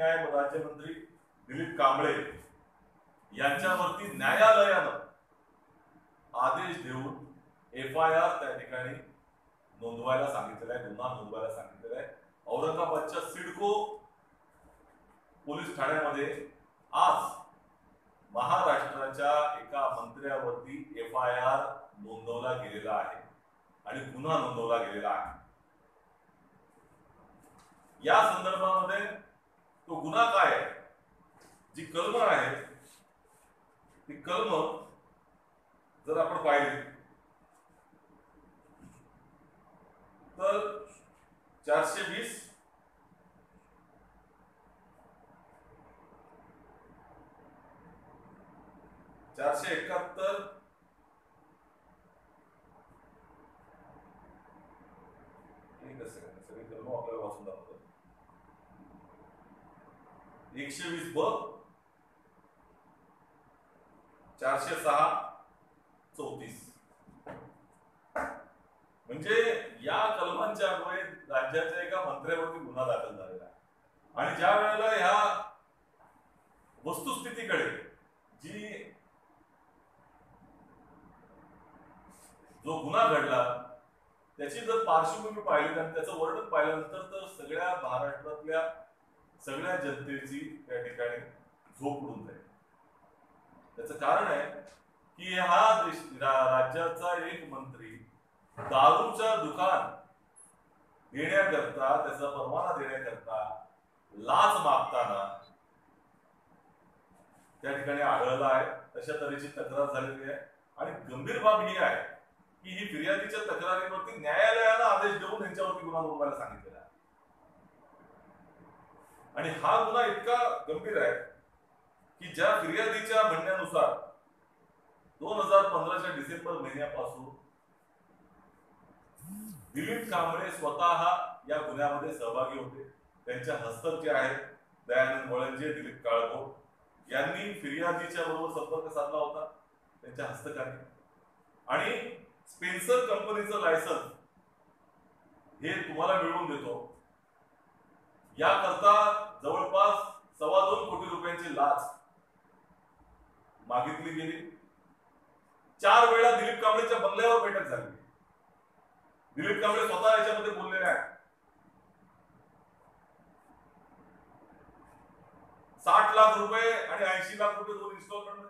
न्याय राज्यमंत्री दिलीप कांबळे यांच्यावरती न्यायालयानं आदेश देऊन एफ आय आर त्या ठिकाणी नोंदवायला सांगितलेला आहे गुन्हा नोंदवायला सांगितलेला आहे. औरंगाबादच्या सिडको पोलीस ठाण्यामध्ये आज महाराष्ट्राच्या एका मंत्र्यावरती एफ आय आर नोंदवला गेलेला आहे आणि गुन्हा नोंदवला गेलेला आहे. या संदर्भात तो गुन्हा काय आहे? जी कलम आहे ती कलम जर आपण पाहिली तर चारशे वीस चारशे एकाहत्तर एकच सेकंद सगळी कलम आपल्याला वाचून दाखवतो. एकशे वीस ब चारशे सहा चौतीस. म्हणजे या कलमांच्या अन्वये राज्याच्या एका मंत्र्यावरती गुन्हा दाखल झालेला आहे. आणि ज्या वेळेला ह्या वस्तुस्थितीकडे जी जो गुन्हा घडला त्याची जर पार्श्वभूमी पाहिली आणि त्याचं वर्णन पाहिल्यानंतर तर सगळ्या महाराष्ट्रातल्या सगळ्या जनतेची त्या ठिकाणी झोप उडून जाईल. त्याचं कारण आहे की हा देश राज्याचा एक मंत्री दारूच्या दुकान देण्याकरता त्याचा परवाना देण्याकरता लाच मागताना त्या ठिकाणी आढळला आहे. तशा तऱ्हेची तक्रार झालेली आहे. आणि गंभीर बाब ही आहे की ही फिर्यादीच्या तक्रारीवरती न्यायालयानं आदेश देऊन यांच्यावरती गुन्हा नोंदवायला सांगितलं आणि हा गुन्हा इतका गंभीर आहे की ज्या फिर्यादीच्या म्हणण्यानुसार दोन हजार पंधराच्या डिसेंबर महिन्यापासून दिलीप कांबळे स्वतः या गुन्ह्यामध्ये सहभागी होते. त्यांच्या हस्तक जे आहेत दयानंद वळंजे दिलीप काळगो यांनी फिर्यादीच्या बरोबर संपर्क साधला होता. त्यांच्या हस्तकाने आणि स्पेन्सर कंपनीचं लायसन्स हे तुम्हाला मिळवून देतो. याकरता मागितली गेली. चार वेळा दिलीप कांबळेच्या बंगल्यावर बैठक झाली. दिलीप कांबळे स्वतः याच्यामध्ये बोललेले आहेत. साठ लाख रुपये आणि ऐंशी लाख रुपये दोन इन्स्टॉलमेंट